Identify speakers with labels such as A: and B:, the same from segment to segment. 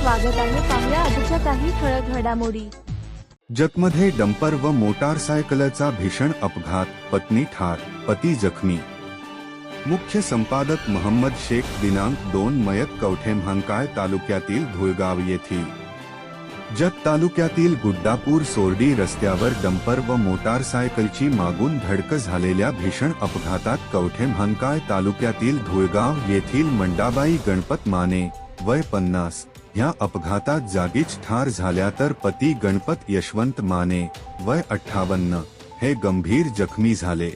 A: स्वागत आहे पाहुया आजच्या काही ठळक घडामोडी.
B: जगमध्ये डंपर व मोटारसायकलचा भीषण अपघात पत्नी ठार पती जखमी. मुख्य संपादक महम्मद शेख दिनांक दोन मयत कवठे म्हांकाळ तालुक्यातील धुळगाव येथील. जत तालुक्यातील गुड्डापूर सोर्डी रस्त्यावर डंपर व मोटारसायकलची मागून धडक झालेल्या भीषण अपघातात कवठे म्हांकाळ तालुक्यातील धुळगाव येथील मंडाबाई गणपत माने वय पन्नास. ह्या अपघातात जागीच ठार झाल्या तर पती गणपत यशवंत माने वय अठ्ठावन्न हे गंभीर जखमी झाले.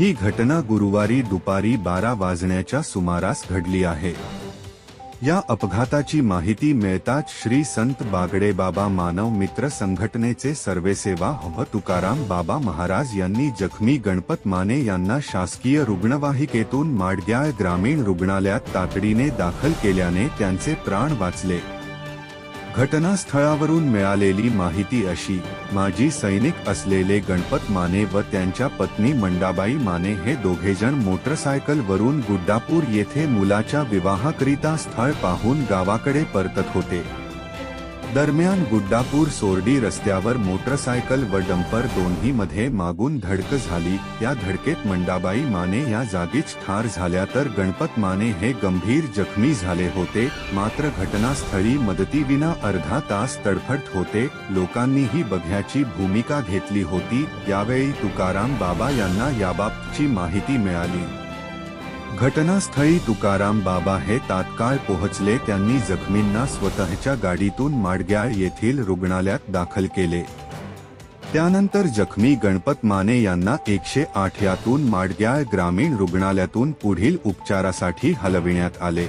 B: ही घटना गुरुवारी दुपारी बारा वाजण्याच्या सुमारास घडली आहे. या अपघाताची माहिती मिळताच श्री संत बागडे बाबा मानव मित्र संघटनेचे सर्वेसेवा हव तुकाराम बाबा महाराज यांनी जखमी गणपत माने यांना शासकीय रुग्णवाहिकेतून माडग्याळ ग्रामीण रुग्णालयात तातडीने दाखल केल्याने त्यांचे प्राण वाचले. घटनास्थळावरून मिळालेली माहिती अशी माजी सैनिक असलेले गणपत माने व त्यांच्या पत्नी मंडाबाई माने हे दोघेजण मोटरसायकल वरून गुड्डापूर येथे मुलाच्या विवाहाकरिता स्थळ पाहून गावाकडे परतत होते. दरम्यान गुड्डापूर सोर्डी रस्त्यावर मोटरसायकल व डंपर दोन्ही मध्ये मागून धडक झाली. या धडकेत मंडाबाई माने या जागीच ठार झाल्या तर गणपत माने हे गंभीर जखमी झाले होते. मात्र घटनास्थळी मदतीविना अर्धा तास तडफडत होते. लोकांनीही बघ्याची भूमिका घेतली होती. यावेळी तुकाराम बाबा यांना याबाबतची माहिती मिळाली. घटनास्थळी तुकाराम बाबा हे तात्काळ पोहोचले. त्यांनी जखमींना स्वतःच्या गाडीतून माडग्याळ येथील रुग्णालयात दाखल केले. त्यानंतर जखमी गणपत माने यांना एकशे आठ यातून माडग्याळ ग्रामीण रुग्णालयातून पुढील उपचारासाठी हलविण्यात आले.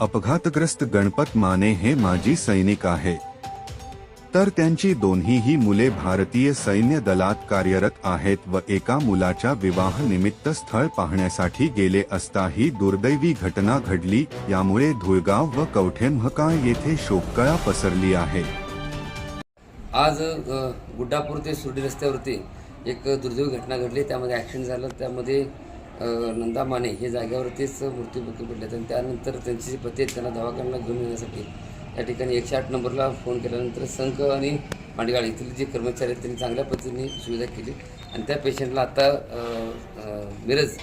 B: अपघातग्रस्त गणपत माने हे माजी सैनिक आहे. तर त्यांची दोन्हीही मुले भारतीय सैन्य दलात कार्यरत आहेत व एका मुलाच्या विवाह निमित्त स्थळ पाहण्यासाठी गेले असता ही दुर्दैवी घटना घडली यामुळे धुळगाव व कवठेमहकाळ येथे शोककळा पसरली आहे.
C: आज गुड्डापूर ते सुर्डी रस्त्यावरती एक दुर्दैवी घटना घडली. त्यामध्ये ॲक्सिडेंट झालं. त्यामध्ये नंदा माने हे जागेवरतीच मृत्यूमुखी पडले आणि त्यानंतर त्यांचे जे पती त्यांना दवाखान्याला घेऊन येण्यासाठी या ठिकाणी एकशे आठ नंबरला फोन केल्यानंतर संघ आणि मांडगाळ येथील जे कर्मचारी आहेत त्यांनी चांगल्या पद्धतीने सुविधा केली. आणि त्या पेशंटला आता मिरज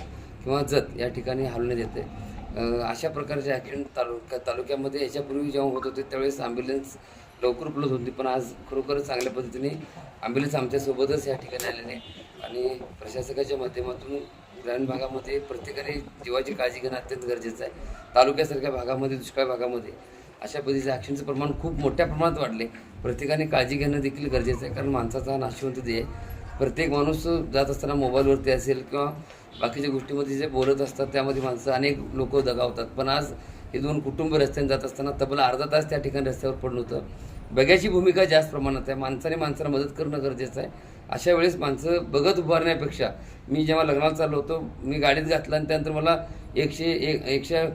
C: किंवा जत या ठिकाणी हलवण्यात येते. अशा प्रकारचे ॲक्सिडेंट तालुक्या तालुक्यामध्ये याच्यापूर्वी जेव्हा होत होते त्यावेळेस ॲम्ब्युलन्स लवकर उपलब्ध होती. पण आज खरोखरच चांगल्या पद्धतीने ॲम्ब्युलन्स आमच्यासोबतच या ठिकाणी आलेले आहे. आणि प्रशासकाच्या माध्यमातून ग्रामीण भागामध्ये प्रत्येकाने जीवाची काळजी घेणं अत्यंत गरजेचं आहे. तालुक्यासारख्या भागामध्ये दुष्काळ भागामध्ये अशा पद्धतीचं ॲक्शनचं प्रमाण खूप मोठ्या प्रमाणात वाढले. प्रत्येकाने काळजी घेणं देखील गरजेचं आहे कारण माणसाचा हा नाशिवंत आहे. प्रत्येक माणूस जात असताना मोबाईलवरती असेल किंवा बाकीच्या गोष्टीमध्ये जे बोलत असतात त्यामध्ये माणसं अनेक लोक दगावतात. पण आज हे दोन कुटुंब रस्त्याने जात असताना तब्बल अर्धा तास त्या ठिकाणी रस्त्यावर पडलं होतं. बघ्याची भूमिका जास्त प्रमाणात आहे. माणसाने माणसाला मदत करणं गरजेचं आहे. अशा वेळेस माणसं बघत उभारण्यापेक्षा मी जेव्हा लग्नाला चाललो होतो मी गाडीत घातला आणि त्यानंतर मला एकशे एक एकशे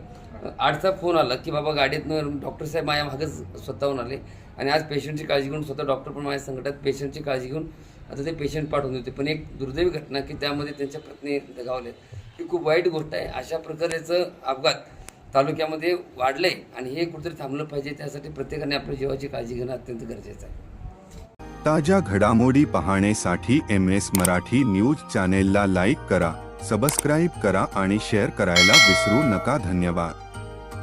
C: आठचा फोन आला की बाबा गाडीतनं डॉक्टर साहेब माझ्या मागच स्वतःहून आले. आणि आज पेशंटची काळजी घेऊन स्वतः डॉक्टर पण माझ्या संकटात पेशंटची काळजी घेऊन आता ते पेशंट पाठवून देते. पण एक दुर्दैवी घटना की त्यामध्ये त्यांच्या पत्नी दगावले. ही खूप वाईट गोष्ट आहे. अशा प्रकारेचं अपघात तालुक्यामध्ये वाढलं आहे आणि हे कुठेतरी थांबलं पाहिजे. त्यासाठी प्रत्येकाने आपल्या जीवाची काळजी घेणं अत्यंत गरजेचं आहे.
B: ताज्या घडामोडी पाहण्यासाठी एम एस मराठी न्यूज चॅनेलला लाईक करा सबस्क्राईब करा आणि शेअर करायला विसरू नका. धन्यवाद.